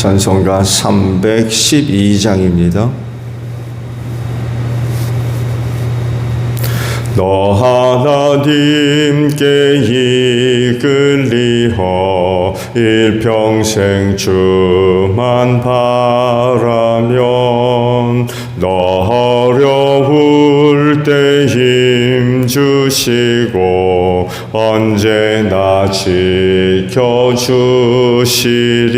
찬송가 312장입니다. 너 하나님께 이끌리어 일평생 주만 바라면 너 어려울 때 힘 주시고 언제나 지켜 주시리.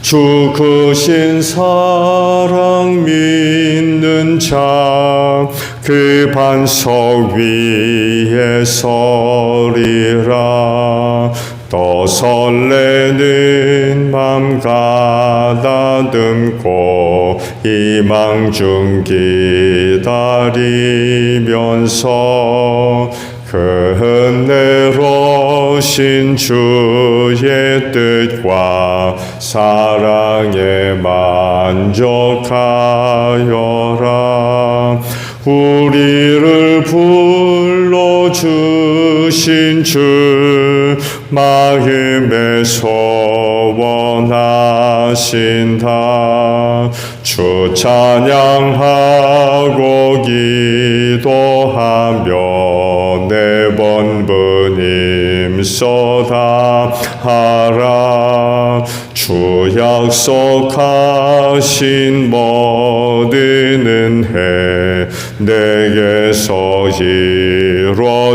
주 크신 사랑 믿는 자 그 반석 위에 서리라 또 설레는 맘 가다듬고 희망 중 기다리면서 그 은혜로신 주의 뜻과 사랑에 만족하여라. 우리를 불러주신 주 마음에 소원하신다. 주 찬양하고 기도하며 네번 부님 쏟아 하라 주 약속하신 모든 은혜 내게서 이루어지리라.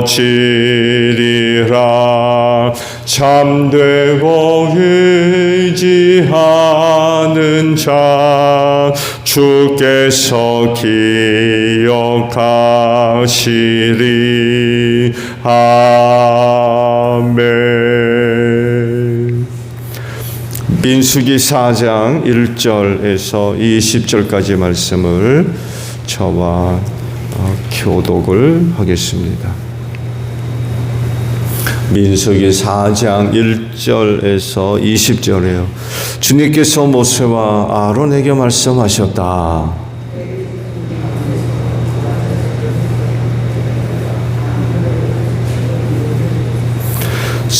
참되고 의지하는 자 주께서 기억하시리. 아멘 민수기 4장 1절에서 20절까지 말씀을 저와 어, 교독을 하겠습니다. 민수기 4장 1절에서 20절에요. 주님께서 모세와 아론에게 말씀하셨다.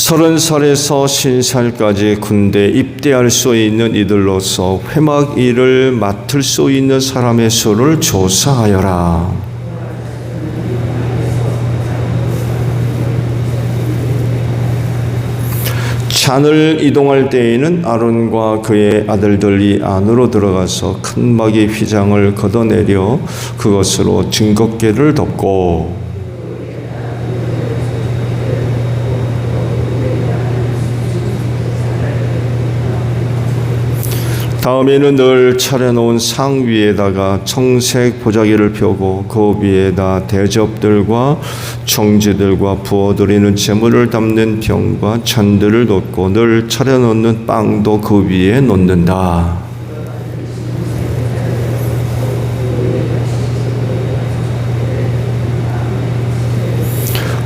서른 살에서 신살까지 군대 입대할 수 있는 이들로서 회막 일을 맡을 수 있는 사람의 수를 조사하여라. 잔을 이동할 때에는 아론과 그의 아들들이 안으로 들어가서 큰 막이 휘장을 걷어내려 그것으로 증거계를 덮고 다음에는 늘 차려놓은 상 위에다가 청색 보자기를 펴고 그 위에다 대접들과 청지들과 부어드리는 재물을 담는 병과 잔들을 놓고 늘 차려놓는 빵도 그 위에 놓는다.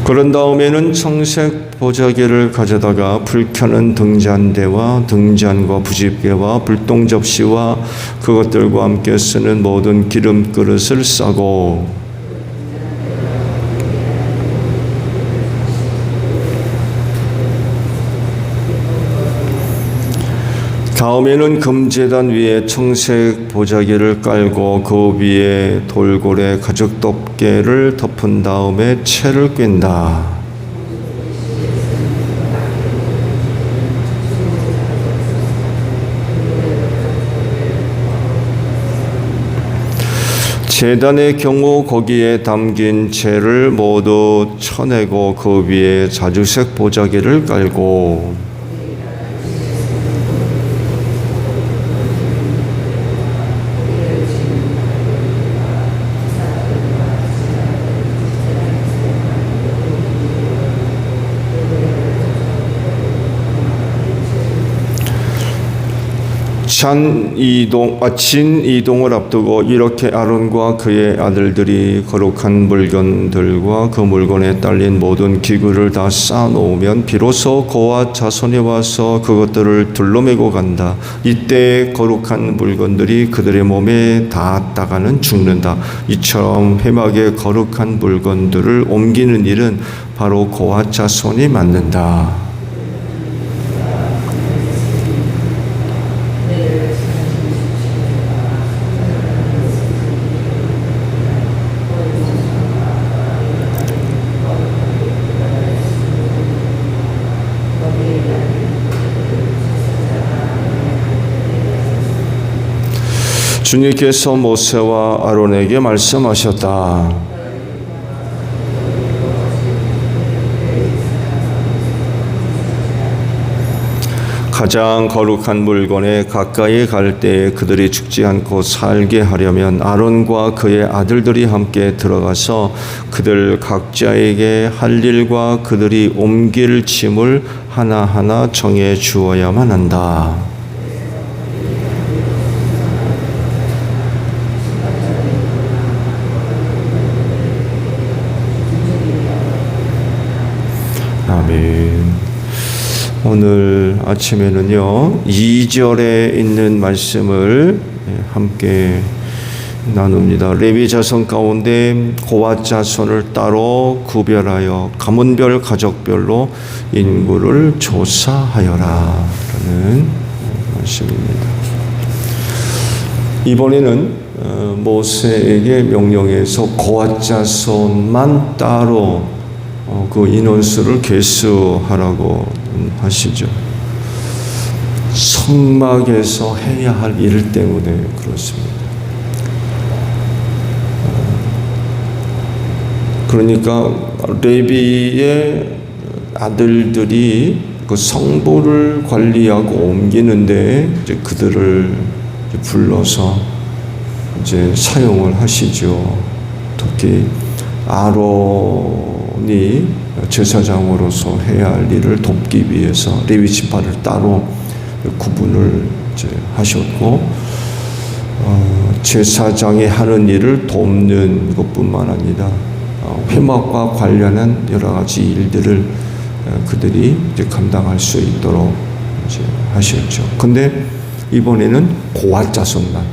그런 다음에는 청색 보자기를 가져다가 불 켜는 등잔대와 등잔과 부집개와 불똥 접시와 그것들과 함께 쓰는 모든 기름 그릇을 싸고 다음에는 금제단 위에 청색 보자기를 깔고 그 위에 돌고래 가죽 덮개를 덮은 다음에 채를 꿰다. 재단의 경우 거기에 담긴 채를 모두 쳐내고 그 위에 자주색 보자기를 깔고 잔 이동, 아, 진 이동을 앞두고 이렇게 아론과 그의 아들들이 거룩한 물건들과 그 물건에 딸린 모든 기구를 다 쌓아놓으면 비로소 고와 자손이 와서 그것들을 둘러매고 간다. 이때 거룩한 물건들이 그들의 몸에 닿았다가는 죽는다. 이처럼 회막의 거룩한 물건들을 옮기는 일은 바로 고와 자손이 맡는다. 주님께서 모세와 아론에게 말씀하셨다. 가장 거룩한 물건에 가까이 갈 때에 그들이 죽지 않고 살게 하려면 아론과 그의 아들들이 함께 들어가서 그들 각자에게 할 일과 그들이 옮길 짐을 하나하나 정해 주어야만 한다. 아멘. 오늘 아침에는요, 2절에 있는 말씀을 함께 나눕니다. 레위 자손 가운데 고아 자손을 따로 구별하여 가문별 가족별로 인구를 조사하여라. 라는 말씀입니다. 이번에는 어, 모세에게 명령해서 고아 자손만 따로 어, 그 인원수를 개수하라고 하시죠. 성막에서 해야 할 일 때문에 그렇습니다. 그러니까 레비의 아들들이 그 성부를 관리하고 옮기는데 이제 그들을 불러서 이제 사용을 하시죠. 특히 아 론이 제사장으로서 해야 할 일을 돕기 위해서 레위 지파를 따로 구분을 하셨고 어, 제사장이 하는 일을 돕는 것뿐만 아니라 어, 회막과 관련한 여러 가지 일들을 어, 그들이 이제 감당할 수 있도록 이제 하셨죠. 근데 이번에는 고아 자손만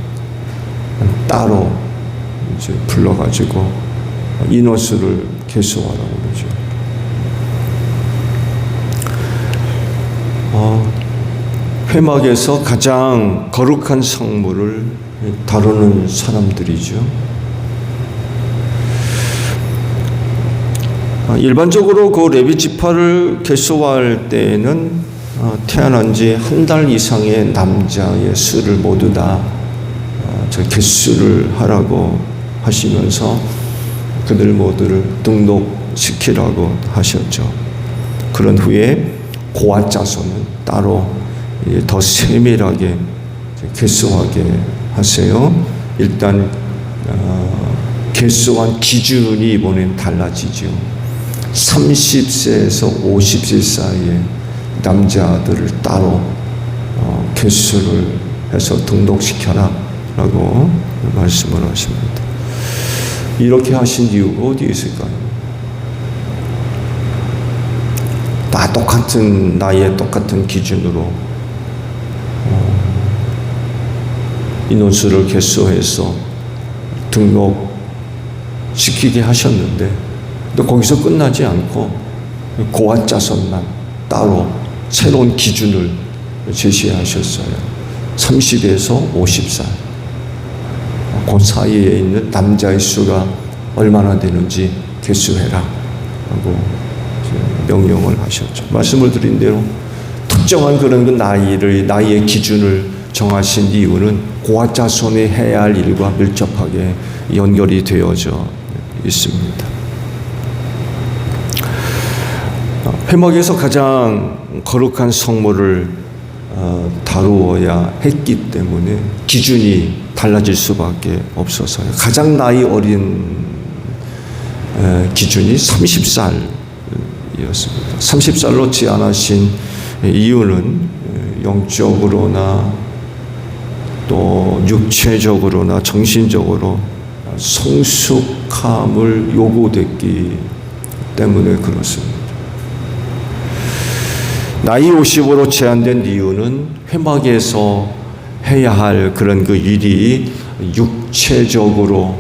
따로 이제 불러가지고 인원수를 개수하라고 그러죠. 어, 회막에서 가장 거룩한 성물을 다루는 사람들이죠. 어, 일반적으로 그 레비 지파를 개수할 때에는 어, 태어난 지 한 달 이상의 남자의 수를 모두 다저 개수를 하라고 하시면서 그들 모두를 등록시키라고 하셨죠. 그런 후에 고아 자손은 따로 더 세밀하게 개수하게 하세요. 일단 어, 개수한 기준이 이번엔 달라지죠. 30세에서 50세 사이에 남자들을 따로 어, 개수를 해서 등록시켜라 라고 말씀을 하십니다. 이렇게 하신 이유가 어디 있을까요? 다 똑같은 나이에 똑같은 기준으로 어, 인원수를 개수해서 등록 시키게 하셨는데 또 거기서 끝나지 않고 고아 자손만 따로 새로운 기준을 제시하셨어요. 30에서 50살. 그 사이에 있는 남자의 수가 얼마나 되는지 개수해라. 하고 명령을 하셨죠. 말씀을 드린 대로 특정한 그런 그 나이를, 나이의 기준을 정하신 이유는 고아 자손이 해야 할 일과 밀접하게 연결이 되어져 있습니다. 회막에서 가장 거룩한 성물을 어, 다루어야 했기 때문에 기준이 달라질 수밖에 없어서요. 가장 나이 어린 에, 기준이 30살이었습니다. 30살로 제한하신 이유는 영적으로나 또 육체적으로나 정신적으로 성숙함을 요구됐기 때문에 그렇습니다. 나이 50으로 제한된 이유는 회막에서 해야 할 그런 그 일이 육체적으로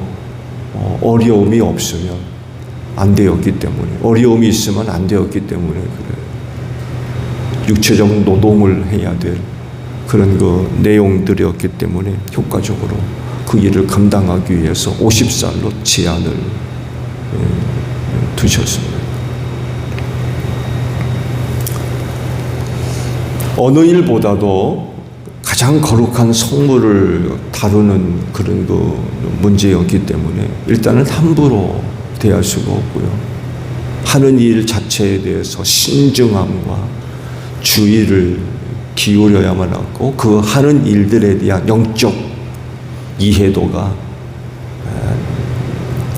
어, 어려움이 없으면 안 되었기 때문에 어려움이 있으면 안 되었기 때문에 그래요. 육체적 노동을 해야 될 그런 그 내용들이었기 때문에 효과적으로 그 일을 감당하기 위해서 50살로 제한을 예, 두셨습니다. 어느 일보다도 가장 거룩한 성물을 다루는 그런 그 문제였기 때문에 일단은 함부로 대할 수가 없고요. 하는 일 자체에 대해서 신중함과 주의를 기울여야만 하고 그 하는 일들에 대한 영적 이해도가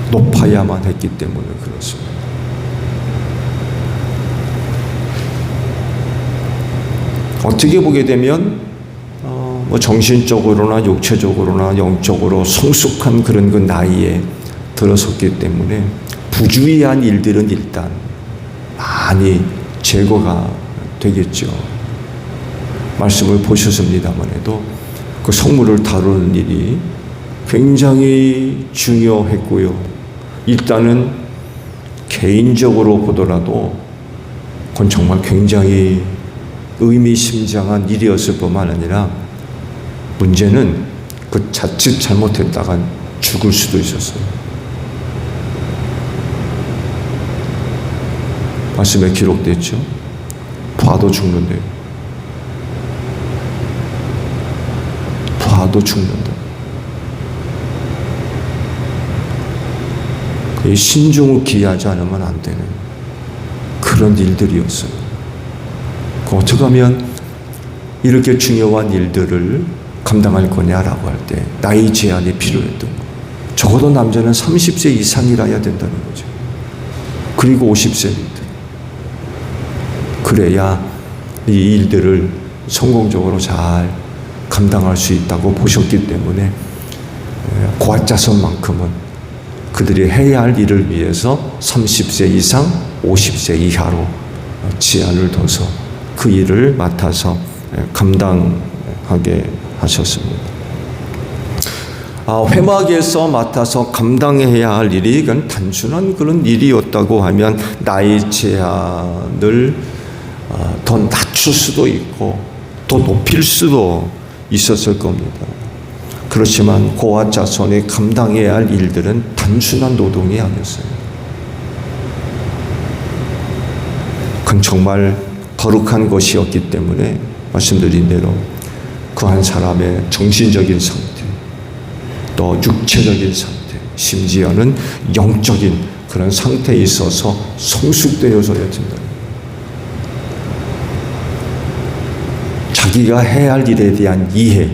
높아야만 했기 때문에 그렇습니다. 어떻게 보게 되면 어, 뭐 정신적으로나 육체적으로나 영적으로 성숙한 그런 그 나이에 들어섰기 때문에 부주의한 일들은 일단 많이 제거가 되겠죠. 말씀을 보셨습니다만 해도 그 성물을 다루는 일이 굉장히 중요했고요. 일단은 개인적으로 보더라도 그건 정말 굉장히 의미심장한 일이었을 뿐만 아니라 문제는 그 자칫 잘못했다간 죽을 수도 있었어요. 말씀에 기록됐죠. 봐도 죽는데. 봐도 죽는다. 그 신중을 기하지 않으면 안 되는 그런 일들이었어요. 그 어떻게 하면 이렇게 중요한 일들을 감당할 거냐라고 할 때 나이 제한이 필요했던 거. 적어도 남자는 30세 이상이라야 된다는 거죠. 그리고 50세입니다. 그래야 이 일들을 성공적으로 잘 감당할 수 있다고 보셨기 때문에 고아자손만큼은 그들이 해야 할 일을 위해서 30세 이상, 50세 이하로 제한을 둬서 그 일을 맡아서 감당하게 하셨습니다. 아, 회막에서 맡아서 감당해야 할 일이 그건 단순한 그런 일이었다고 하면 나이 제한을 어, 더 낮출 수도 있고 더 높일 수도 있었을 겁니다. 그렇지만 고아 자손이 감당해야 할 일들은 단순한 노동이 아니었어요. 그건 정말 거룩한 것이었기 때문에 말씀드린 대로 그한 사람의 정신적인 상태, 또 육체적인 상태, 심지어는 영적인 그런 상태에 있어서 성숙되어져야 된다. 자기가 해야 할 일에 대한 이해,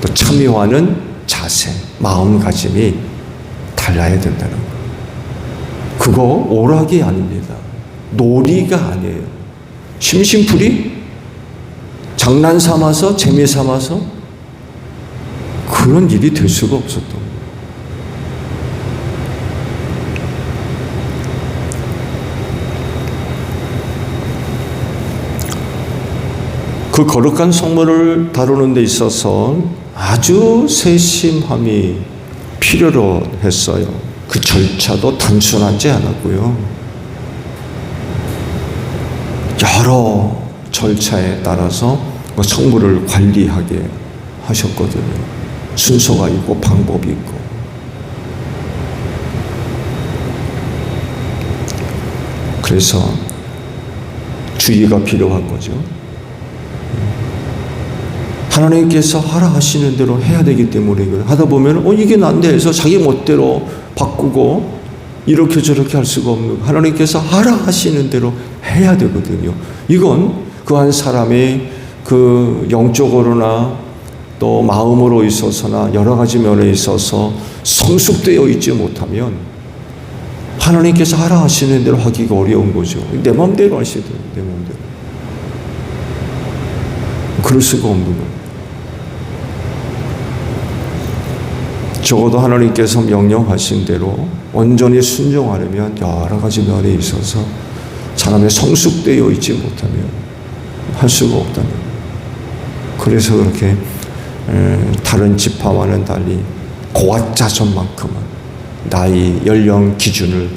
또 참여하는 자세, 마음가짐이 달라야 된다는 거. 그거 오락이 아닙니다. 놀이가 아니에요. 심심풀이? 장난 삼아서, 재미 삼아서? 그런 일이 될 수가 없었던 거예요. 그 거룩한 성물을 다루는 데 있어서 아주 세심함이 필요로 했어요. 그 절차도 단순하지 않았고요. 여러 절차에 따라서 그 성물을 관리하게 하셨거든요. 순서가 있고 방법이 있고. 그래서 주의가 필요한 거죠. 하나님께서 하라 하시는 대로 해야 되기 때문에. 하다 보면 어 이게 난데 해서 자기 멋대로 바꾸고 이렇게 저렇게 할 수가 없는 하나님께서 하라 하시는 대로 해야 되거든요. 이건 그 한 사람의 그 영적으로나 또 마음으로 있어서나 여러 가지 면에 있어서 성숙되어 있지 못하면 하나님께서 하라 하시는 대로 하기가 어려운 거죠. 내 마음대로 하시더라고요. 내 마음대로. 그럴 수가 없는 거예요. 적어도 하나님께서 명령하신 대로 온전히 순종하려면 여러 가지 면에 있어서 사람의 성숙되어 있지 못하면 할 수가 거예요. 그래서 그렇게 다른 지파와는 달리 고아 자손만큼은 나이 연령 기준을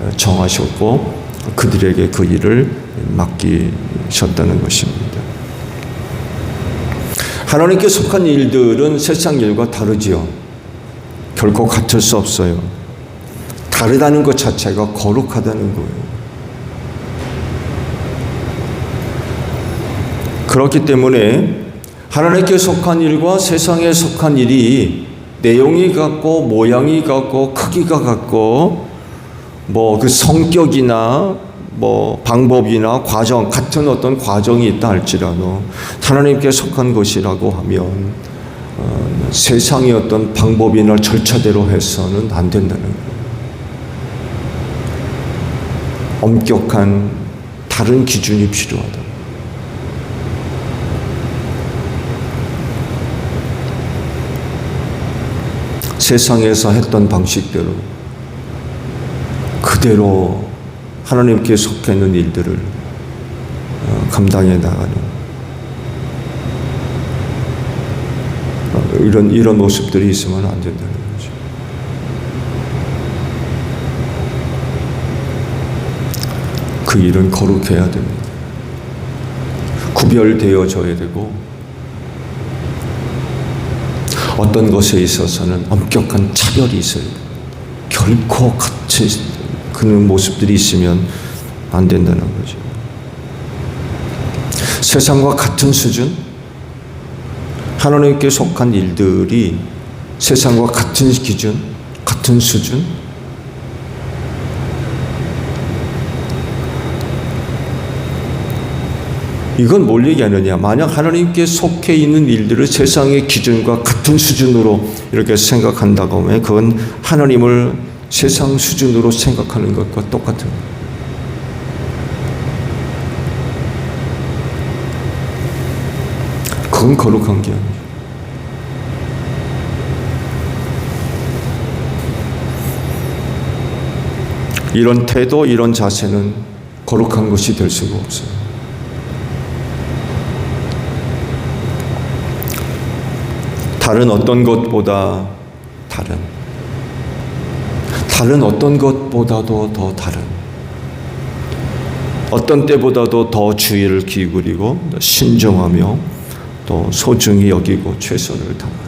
어, 정하셨고 그들에게 그 일을 맡기셨다는 것입니다. 하나님께 속한 일들은 세상 일과 다르지요. 결코 같을 수 없어요. 다르다는 것 자체가 거룩하다는 거예요. 그렇기 때문에 하나님께 속한 일과 세상에 속한 일이 내용이 같고 모양이 같고 크기가 같고 뭐 그 성격이나 뭐 방법이나 과정 같은 어떤 과정이 있다 할지라도 하나님께 속한 것이라고 하면 어, 세상의 어떤 방법이나 절차대로 해서는 안 된다는 거예요. 엄격한 다른 기준이 필요하다. 세상에서 했던 방식대로 그대로 하나님께 속해 있는 일들을 어, 감당해 나가는 어, 이런 이런 모습들이 있으면 안 된다는 거죠. 그 일은 거룩해야 됩니다. 구별되어져야 되고 어떤 것에 있어서는 엄격한 차별이 있어요. 결코 같이 그런 모습들이 있으면 안 된다는 거죠. 세상과 같은 수준, 하나님께 속한 일들이 세상과 같은 기준, 같은 수준, 이건 뭘 얘기하느냐? 만약 하나님께 속해 있는 일들을 세상의 기준과 같은 수준으로 이렇게 생각한다고 하면 그건 하나님을 세상 수준으로 생각하는 것과 똑같은 거예요. 그건 거룩한 게 아니에요. 이런 태도, 이런 자세는 거룩한 것이 될 수가 없어요. 다른 어떤 것보다 다른 다른 어떤 것보다도 더 다른 어떤 때보다도 더 주의를 기울이고 신중하며 또 소중히 여기고 최선을 다하는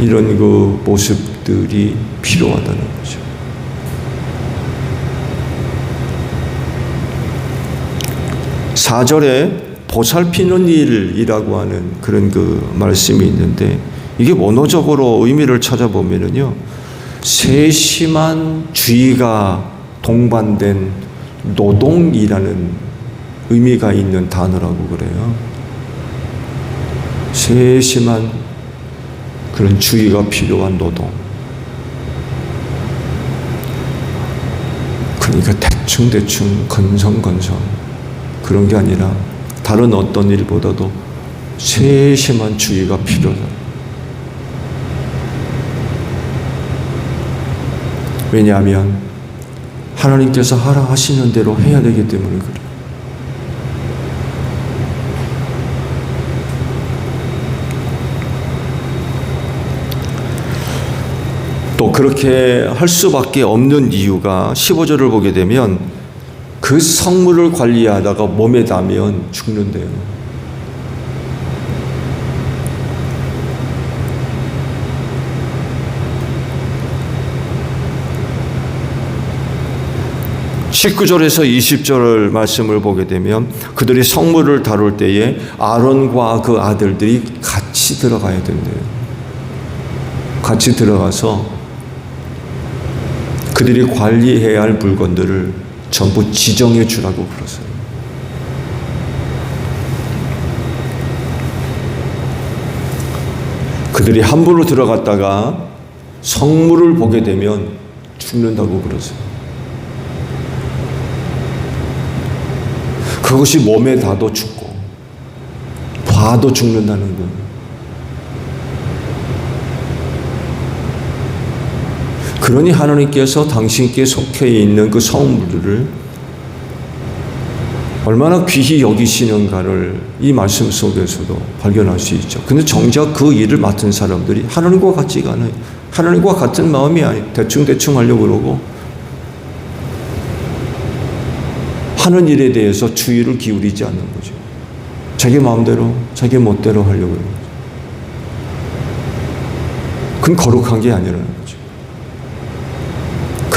이런 그 모습들이 필요하다는 거죠. 사절에 보살피는 일이라고 하는 그런 그 말씀이 있는데 이게 원어적으로 의미를 찾아보면은요 세심한 주의가 동반된 노동이라는 의미가 있는 단어라고 그래요. 세심한 그런 주의가 필요한 노동. 그러니까 대충대충 건성건성 그런 게 아니라 다른 어떤 일보다도 세심한 주의가 필요하다. 왜냐하면 하나님께서 하라 하시는 대로 해야 되기 때문에 그래. 또 그렇게 할 수밖에 없는 이유가 15절을 보게 되면 그 성물을 관리하다가 몸에 닿으면 죽는데요. 십구절에서 이십 절 말씀을 보게 되면 그들이 성물을 다룰 때에 아론과 그 아들들이 같이 들어가야 된대요. 같이 들어가서 그들이 관리해야 할 물건들을 전부 지정해 주라고 그러세요. 그들이 함부로 들어갔다가 성물을 보게 되면 죽는다고 그러세요. 그것이 몸에 닿아도 죽고 봐도 죽는다는 거예요. 그러니 하나님께서 당신께 속해 있는 그 성물들을 얼마나 귀히 여기시는가를 이 말씀 속에서도 발견할 수 있죠. 근데 정작 그 일을 맡은 사람들이 하나님과 같지가 않아요. 하나님과 같은 마음이 아니 대충대충 하려고 그러고 하는 일에 대해서 주의를 기울이지 않는 거죠. 자기 마음대로, 자기 멋대로 하려고 하는 거죠. 그건 거룩한 게 아니라는 거죠.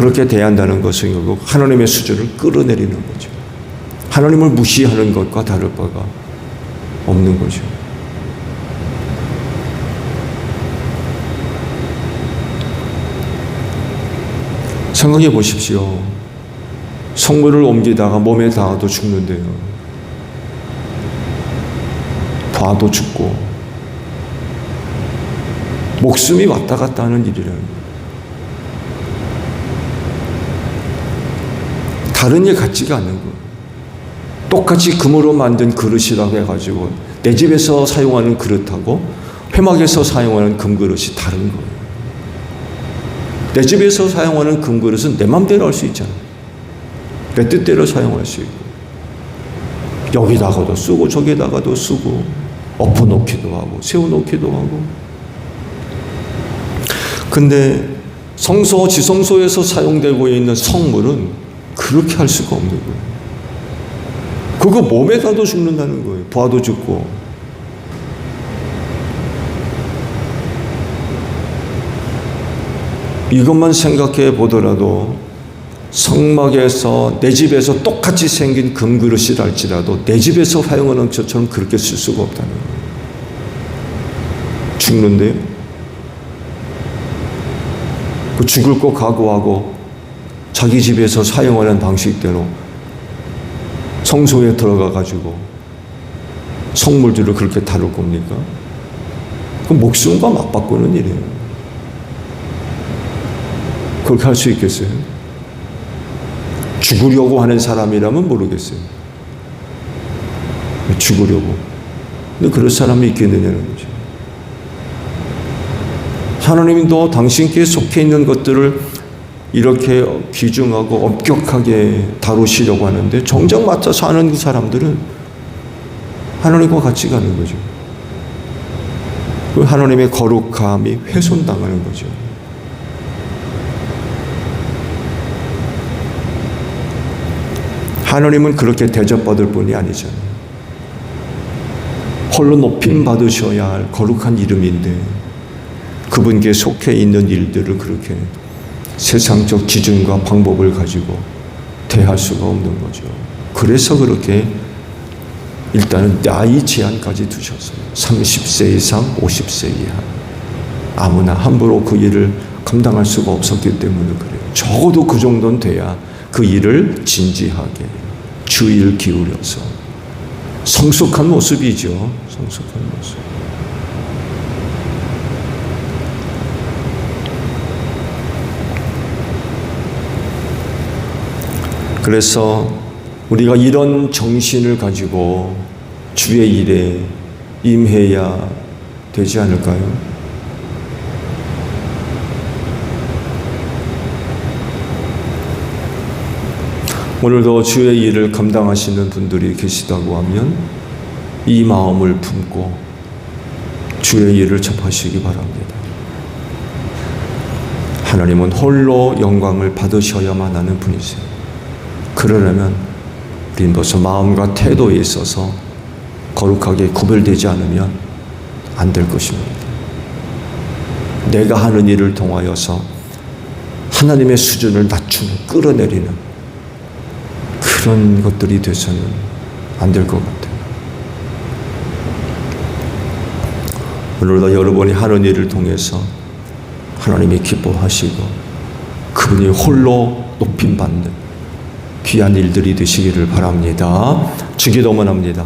그렇게 대한다는 것은 결국 하나님의 수준을 끌어내리는 거죠. 하나님을 무시하는 것과 다를 바가 없는 거죠. 생각해 보십시오. 성물을 옮기다가 몸에 닿아도 죽는데요. 봐도 죽고 목숨이 왔다 갔다 하는 일이라는 거예요. 다른 일 같지가 않는 거예요. 똑같이 금으로 만든 그릇이라고 해가지고 내 집에서 사용하는 그릇하고 회막에서 사용하는 금그릇이 다른 거예요. 내 집에서 사용하는 금그릇은 내 맘대로 할 수 있잖아요. 내 뜻대로 사용할 수 있고 여기다가도 쓰고 저기다가도 쓰고 엎어놓기도 하고 세워놓기도 하고 근데 성소 지성소에서 사용되고 있는 성물은 그렇게 할 수가 없는 거예요. 그거 몸에 닿아도 죽는다는 거예요. 봐도 죽고. 이것만 생각해 보더라도 성막에서 내 집에서 똑같이 생긴 금그릇이랄지라도 내 집에서 사용하는 것처럼 그렇게 쓸 수가 없다는 거예요. 죽는데요. 그 죽을 거 각오하고 자기 집에서 사용하는 방식대로 성소에 들어가 가지고 성물들을 그렇게 다룰 겁니까? 그 목숨과 맞바꾸는 일이에요. 그렇게 할 수 있겠어요? 죽으려고 하는 사람이라면 모르겠어요. 죽으려고. 근데 그럴 사람이 있겠느냐는 거죠. 하나님이 또 당신께 속해 있는 것들을 이렇게 귀중하고 엄격하게 다루시려고 하는데 정작 맞춰서 하는 그 사람들은 하나님과 같이 가는 거죠. 그 하나님의 거룩함이 훼손당하는 거죠. 하나님은 그렇게 대접받을 분이 아니잖아요. 홀로 높임 받으셔야 할 거룩한 이름인데 그분께 속해 있는 일들을 그렇게 세상적 기준과 방법을 가지고 대할 수가 없는 거죠. 그래서 그렇게 일단은 나이 제한까지 두셨어요. 30세 이상, 50세 이하. 아무나 함부로 그 일을 감당할 수가 없었기 때문에 그래요. 적어도 그 정도는 돼야 그 일을 진지하게 주의를 기울여서 성숙한 모습이죠. 성숙한 모습. 그래서 우리가 이런 정신을 가지고 주의 일에 임해야 되지 않을까요? 오늘도 주의 일을 감당하시는 분들이 계시다고 하면 이 마음을 품고 주의 일을 접하시기 바랍니다. 하나님은 홀로 영광을 받으셔야만 하는 분이세요. 그러려면 우리는 벌써 마음과 태도에 있어서 거룩하게 구별되지 않으면 안 될 것입니다. 내가 하는 일을 통하여서 하나님의 수준을 낮추는 끌어내리는 그런 것들이 돼서는 안 될 것 같아요. 오늘도 여러분이 하는 일을 통해서 하나님이 기뻐하시고 그분이 홀로 높임 받는 귀한 일들이 되시기를 바랍니다. 주기도문 합니다.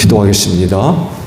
기도하겠습니다.